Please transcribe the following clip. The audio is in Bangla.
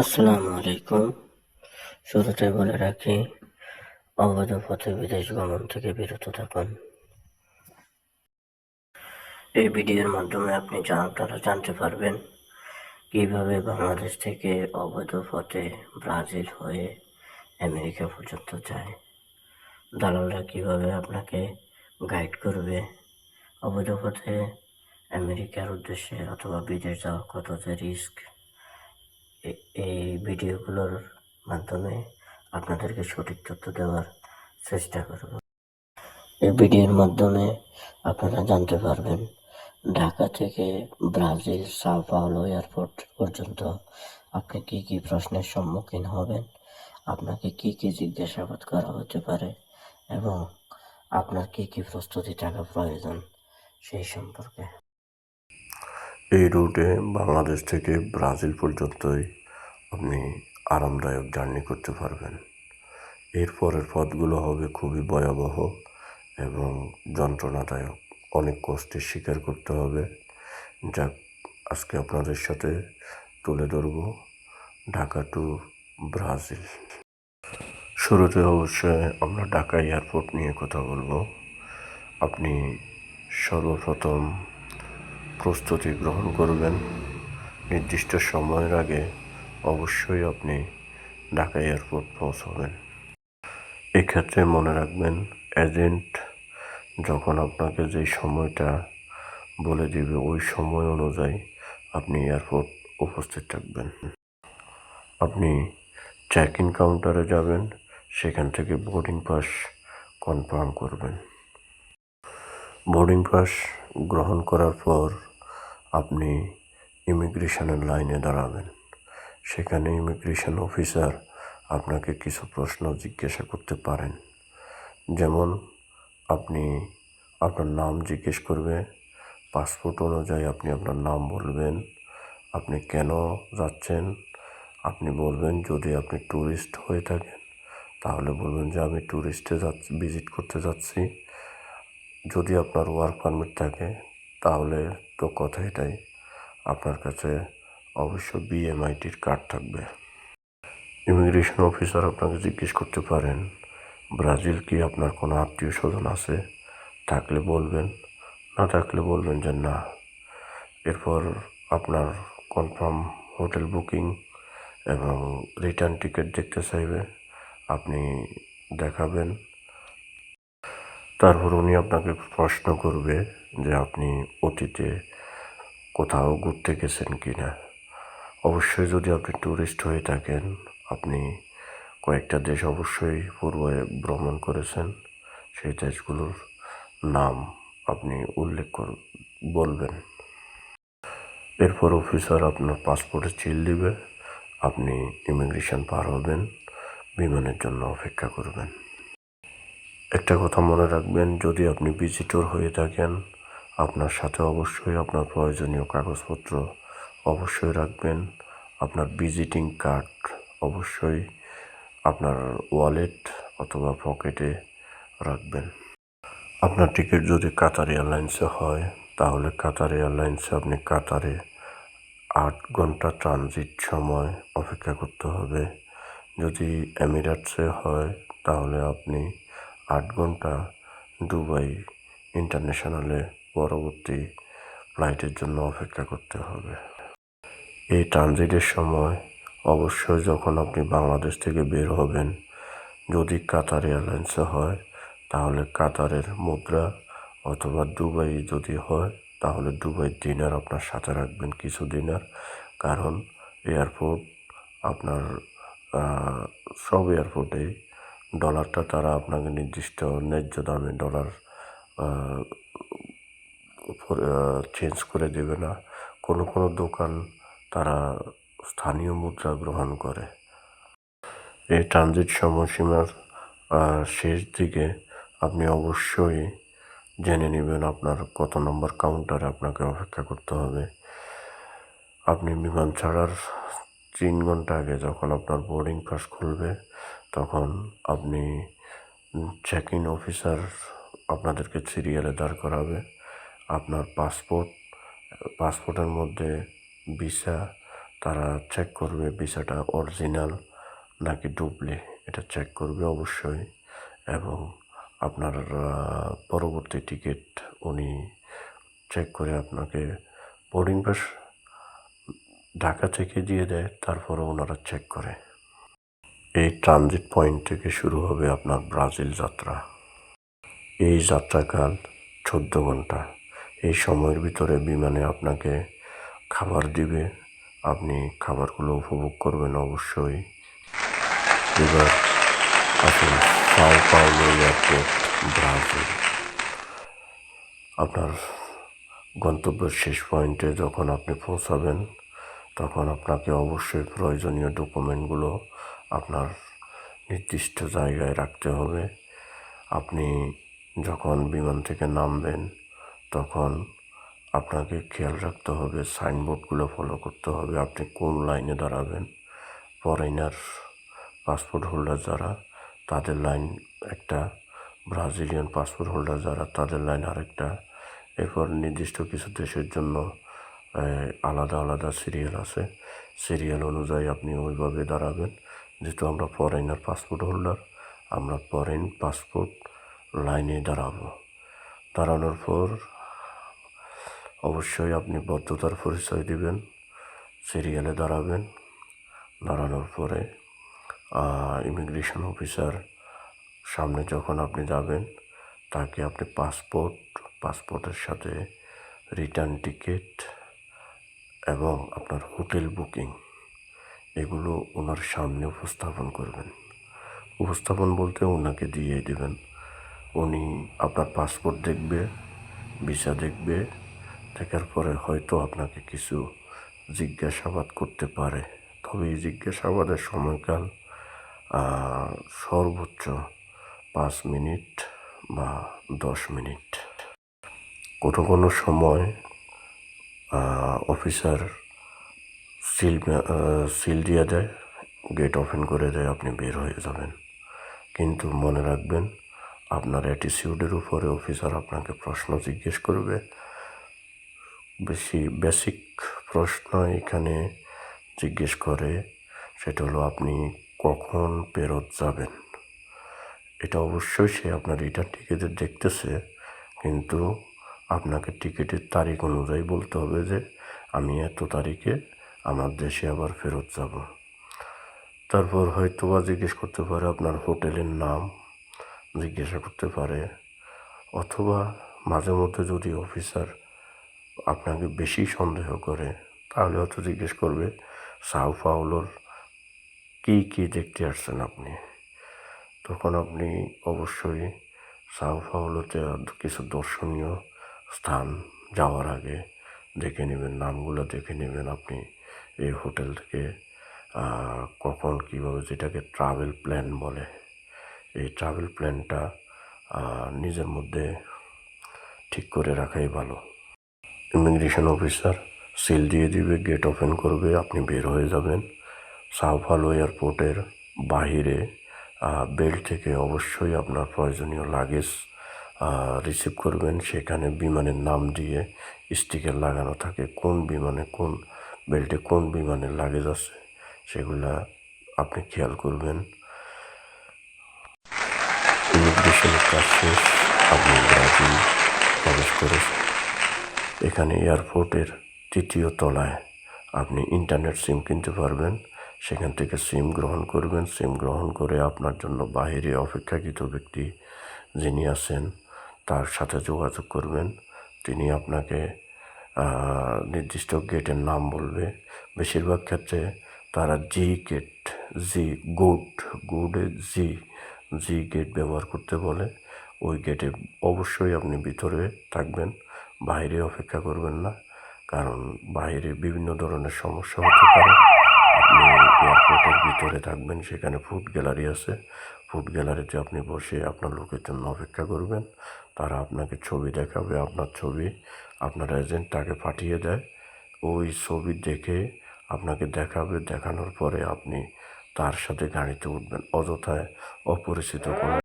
আসসালামু আলাইকুম শুরুতে বলে রাখি, অবৈধ পথে বিদেশ গমন থেকে বিরত থাকুন। এই ভিডিওর মাধ্যমে আপনি আপনারা জানতে পারবেন, কীভাবে বাংলাদেশ থেকে অবৈধ পথে ব্রাজিল হয়ে আমেরিকা পর্যন্ত যায়, দালালরা কীভাবে আপনাকে গাইড করবে, অবৈধ পথে আমেরিকার উদ্দেশ্যে অথবা বিদেশ যাওয়া কতটা রিস্ক এ- এই ভিডিওগুলোর মাধ্যমে আপনাদেরকে সঠিক তথ্য দেওয়ার চেষ্টা করব। এই ভিডিওর মাধ্যমে আপনারা জানতে পারবেন, ঢাকা থেকে ব্রাজিল, সাও পাওলো এয়ারপোর্ট পর্যন্ত আপনি কি কি প্রশ্নের সম্মুখীন হবেন, আপনাকে কি কি জিজ্ঞাসাবাদ করা হতে পারে এবং আপনার কি কি প্রস্তুতি থাকা প্রয়োজন সেই সম্পর্কে এই রুটে বাংলাদেশ থেকে ব্রাজিল পর্যন্তই আপনি আরামদায়ক জার্নি করতে পারবেন। এরপরের পথগুলো হবে খুবই ভয়াবহ এবং যন্ত্রণাদায়ক। অনেক কষ্টের স্বীকার করতে হবে। যা আজকে আপনাদের সাথে তুলে ধরব ঢাকা টু ব্রাজিল। শুরুতে অবশ্যই আমরা ঢাকা এয়ারপোর্ট নিয়ে কথা বলব। আপনি সর্বপ্রথম প্রস্তুতি গ্রহণ করবেন। নির্দিষ্ট সময়ের আগে অবশ্যই আপনি ঢাকা এয়ারপোর্ট পৌঁছবেন। এক্ষেত্রে মনে রাখবেন, এজেন্ট যখন আপনাকে যে সময়টা বলে দিবে, ওই সময় অনুযায়ী আপনি এয়ারপোর্ট উপস্থিত থাকবেন। আপনি চেক ইন কাউন্টারে যাবেন, সেখান থেকে বোর্ডিং পাস কনফার্ম করবেন। বোর্ডিং পাস গ্রহণ করার পর আপনি ইমিগ্রেশনের লাইনে দাঁড়াবেন। সেখানে ইমিগ্রেশন অফিসার আপনাকে কিছু প্রশ্ন জিজ্ঞাসা করতে পারেন। যেমন, আপনি আপনার নাম জিজ্ঞেস করবে, পাসপোর্ট অনুযায়ী আপনি আপনার নাম বলবেন, আপনি কেন যাচ্ছেন, আপনি বলবেন যদি আপনি ট্যুরিস্ট হয়ে থাকেন, তাহলে বলবেন যে আমি ট্যুরিস্টে যাচ্ছি, ভিজিট করতে যাচ্ছি। যদি আপনার ওয়ার্ক পারমিট থাকে তাহলে তো কথা এটাই আপনার কাছে অবশ্য বিএমআইটির কার্ড থাকবে। ইমিগ্রেশন অফিসার আপনাকে জিজ্ঞেস করতে পারেন, ব্রাজিল কি আপনার কোনো আত্মীয় স্বজন আছে? থাকলে বলবেন, না থাকলে বলবেন যে না। এরপর আপনার কনফার্ম হোটেল বুকিং এবং রিটার্ন টিকিট দেখতে চাইবে। আপনি দেখাবেন তারপর উনি আপনাকে প্রশ্ন করবে যে আপনি অতীতে কোথাও ঘুরতে গেছেন কি না অবশ্যই যদি আপনি ট্যুরিস্ট হয়ে থাকেন, আপনি কয়েকটা দেশ অবশ্যই পূর্বে ভ্রমণ করেছেন। সেই দেশগুলোর নাম আপনি উল্লেখ কর, বলবেন। এরপর অফিসার আপনার পাসপোর্টে চিল দিবে। আপনি ইমিগ্রেশন পার হবেন, বিমানের জন্য অপেক্ষা করবেন। একটা কথা মনে রাখবেন, যদি আপনি ভিজিটর হয়ে থাকেন, আপনার সাথে অবশ্যই আপনার প্রয়োজনীয় কাগজপত্র অবশ্যই রাখবেন, আপনার ভিজিটিং কার্ড অবশ্যই আপনার ওয়ালেট অথবা পকেটে রাখবেন। আপনার টিকিট যদি কাতার এয়ারলাইন্সে হয়, তাহলে কাতার এয়ারলাইন্সে আপনি কাতারে আট ঘণ্টা ট্রানজিট সময় অপেক্ষা করতে হবে। যদি এমিরেটসে হয়, তাহলে আপনি আট ঘণ্টা দুবাই ইন্টারন্যাশনালে পরবর্তী ফ্লাইটের জন্য অপেক্ষা করতে হবে। এই ট্রানজিটের সময় অবশ্যই যখন আপনি বাংলাদেশ থেকে বের হবেন, যদি কাতার এয়ারলাইন্সে হয়, তাহলে কাতারের মুদ্রা অথবা দুবাই যদি হয়, তাহলে দুবাই দিনার আপনার সাথে রাখবেন কিছু দিনার কারণ এয়ারপোর্ট আপনার সব এয়ারপোর্টে ডলারটা তারা আপনাকে নির্দিষ্ট ন্যায্য দামে ডলার চেঞ্জ করে দেবে না। কোনো কোনো দোকান তারা স্থানীয় মুদ্রা গ্রহণ করে। এই ট্রানজিট সময়সীমার শেষ দিকে আপনি অবশ্যই জেনে নেবেন আপনার কত নম্বর কাউন্টারে আপনাকে অপেক্ষা করতে হবে। আপনি বিমান ছাড়ার তিন ঘণ্টা আগে যখন আপনার বোর্ডিং পাস খুলবে তখন আপনি চেক ইন অফিসার আপনাদেরকে সিরিয়ালে দাঁড় করাবে। আপনার পাসপোর্ট পাসপোর্টের মধ্যে ভিসা তারা চেক করবে ভিসাটা অরিজিনাল নাকি ডুপ্লি এটা চেক করবে অবশ্যই। এবং আপনার পরবর্তী টিকিট উনি চেক করে আপনাকে বোর্ডিং পাস ঢাকা থেকে দিয়ে দেয় তারপরে ওনারা চেক করে। এই ট্রানজিট পয়েন্ট থেকে শুরু হবে আপনার ব্রাজিল যাত্রা। এই যাত্রাকাল চোদ্দ ঘণ্টা। এই সময়ের ভিতরে বিমানে আপনাকে খাবার দিবে। আপনি খাবারগুলো উপভোগ করবেন অবশ্যই। এবার আসুন, সাও পাওলো এয়ারপোর্ট, ব্রাজিল। আপনার গন্তব্যের শেষ পয়েন্টে যখন আপনি পৌঁছাবেন, তখন আপনাকে অবশ্যই প্রয়োজনীয় ডকুমেন্টগুলো আপনার নির্দিষ্ট জায়গায় রাখতে হবে। আপনি যখন বিমান থেকে নামবেন, তখন আপনাকে খেয়াল রাখতে হবে, সাইনবোর্ডগুলো ফলো করতে হবে, আপনি কোন লাইনে দাঁড়াবেন। ফরেনার পাসপোর্ট হোল্ডার যারা, তাদের লাইন একটা ব্রাজিলিয়ান পাসপোর্ট হোল্ডার যারা, তাদের লাইন আরেকটা। এরপর নির্দিষ্ট কিছু দেশের জন্য আলাদা আলাদা সিরিয়াল আছে। সিরিয়াল অনুযায়ী আপনি ওইভাবে দাঁড়াবেন। যেহেতু আমরা ফরেনার পাসপোর্ট হোল্ডার আমরা ফরেন পাসপোর্ট লাইনে দাঁড়াবো। দাঁড়ানোর পর অবশ্যই আপনি বদ্ধতার পরিচয় দিবেন সিরিয়ালে দাঁড়াবেন। দাঁড়ানোর পরে ইমিগ্রেশন অফিসার সামনে যখন আপনি যাবেন, তাকে আপনি পাসপোর্ট পাসপোর্টের সাথে রিটার্ন টিকিট এবং আপনার হোটেল বুকিং এগুলো ওনার সামনে উপস্থাপন করবেন। উপস্থাপন বলতে ওনাকে দিয়ে দেবেন। উনি আপনার পাসপোর্ট দেখবে, ভিসা দেখবে, দেখার পরে হয়তো আপনাকে কিছু জিজ্ঞাসাবাদ করতে পারে। তবে এই জিজ্ঞাসাবাদের সময়কাল সর্বোচ্চ পাঁচ মিনিট বা দশ মিনিট। কোনো কোনো সময় অফিসার সিল সিল দিয়ে দেয় গেট ওপেন করে দেয়, আপনি বের হয়ে যাবেন। কিন্তু মনে রাখবেন, আপনার অ্যাটিটিউডের উপরে অফিসার আপনাকে প্রশ্ন জিজ্ঞেস করবে। বেশি বেসিক প্রশ্ন এখানে জিজ্ঞেস করে, সেটা হলো আপনি কখন ফেরত যাবেন? এটা অবশ্যই সে আপনার রিটার্ন টিকিটে দেখতেছে, কিন্তু আপনাকে টিকিটের তারিখ অনুযায়ী বলতে হবে যে, আমি এত তারিখে আমার দেশে আবার ফেরত যাব। তারপর হয়তো বা জিজ্ঞেস করতে পারে আপনার হোটেলের নাম, জিজ্ঞাসা করতে পারে। অথবা মাঝে মধ্যে যদি অফিসার আপনাকে বেশি সন্দেহ করে, তাহলে হয়তো জিজ্ঞেস করবে, সাউ পাউলোর কী কী দেখতে আসছেন আপনি? তখন আপনি অবশ্যই সাউ পাউলোতে কিছু দর্শনীয় স্থান যাওয়ার আগে দেখে নেবেন, নামগুলো দেখে নেবেন আপনি। এই হোটেল থেকে কখন কীভাবে যেটাকে ট্রাভেল প্ল্যান বলে, এই ট্রাভেল প্ল্যানটা নিজের মধ্যে ঠিক করে রাখাই ভালো। ইমিগ্রেশন অফিসার সিল দিয়ে দিবে গেট ওপেন করবে, আপনি বের হয়ে যাবেন। সাউফালো এয়ারপোর্টের বাহিরে বেল্ট থেকে অবশ্যই আপনার প্রয়োজনীয় লাগেজ রিসিভ করবেন। সেখানে বিমানের নাম দিয়ে স্টিকার লাগানো থাকে, কোন বিমানে কোন বেল্টে কোন বিমানের লাগেজ আছে সেগুলা আপনি খেয়াল করবেন। ইমিগ্রেশনের কাজ শেষ, আপনি ব্রাজিল প্রবেশ করেছেন। এখানে এয়ারপোর্টের তৃতীয় তলায় আপনি ইন্টারনেট সিম কিনতে পারবেন। সেখান থেকে সিম গ্রহণ করবেন। সিম গ্রহণ করে আপনার জন্য বাইরে অপেক্ষাকৃত ব্যক্তি যিনি আছেন, তার সাথে যোগাযোগ করবেন। তিনি আপনাকে নির্দিষ্ট গেটের নাম বলবে। বেশিরভাগ ক্ষেত্রে তারা জি গেট জি গুড গুডে জি জি গেট ব্যবহার করতে বলে। ওই গেটে অবশ্যই আপনি ভিতরে থাকবেন, বাইরে অপেক্ষা করবেন না, কারণ বাইরে বিভিন্ন ধরনের সমস্যা হতে পারে। আপনি এয়ারপোর্টের ভিতরে থাকবেন, সেখানে ফুড গ্যালারি আছে। ফুড গ্যালারিতে আপনি বসে আপনার লোকের জন্য অপেক্ষা করবেন। তারা আপনাকে ছবি দেখাবে, আপনার ছবি আপনার এজেন্ট তাকে পাঠিয়ে দেয়। ওই ছবি দেখে আপনাকে দেখাবে। দেখানোর পরে আপনি তার সাথে গাড়িতে উঠবেন। অযথায় অপরিচিত কোনো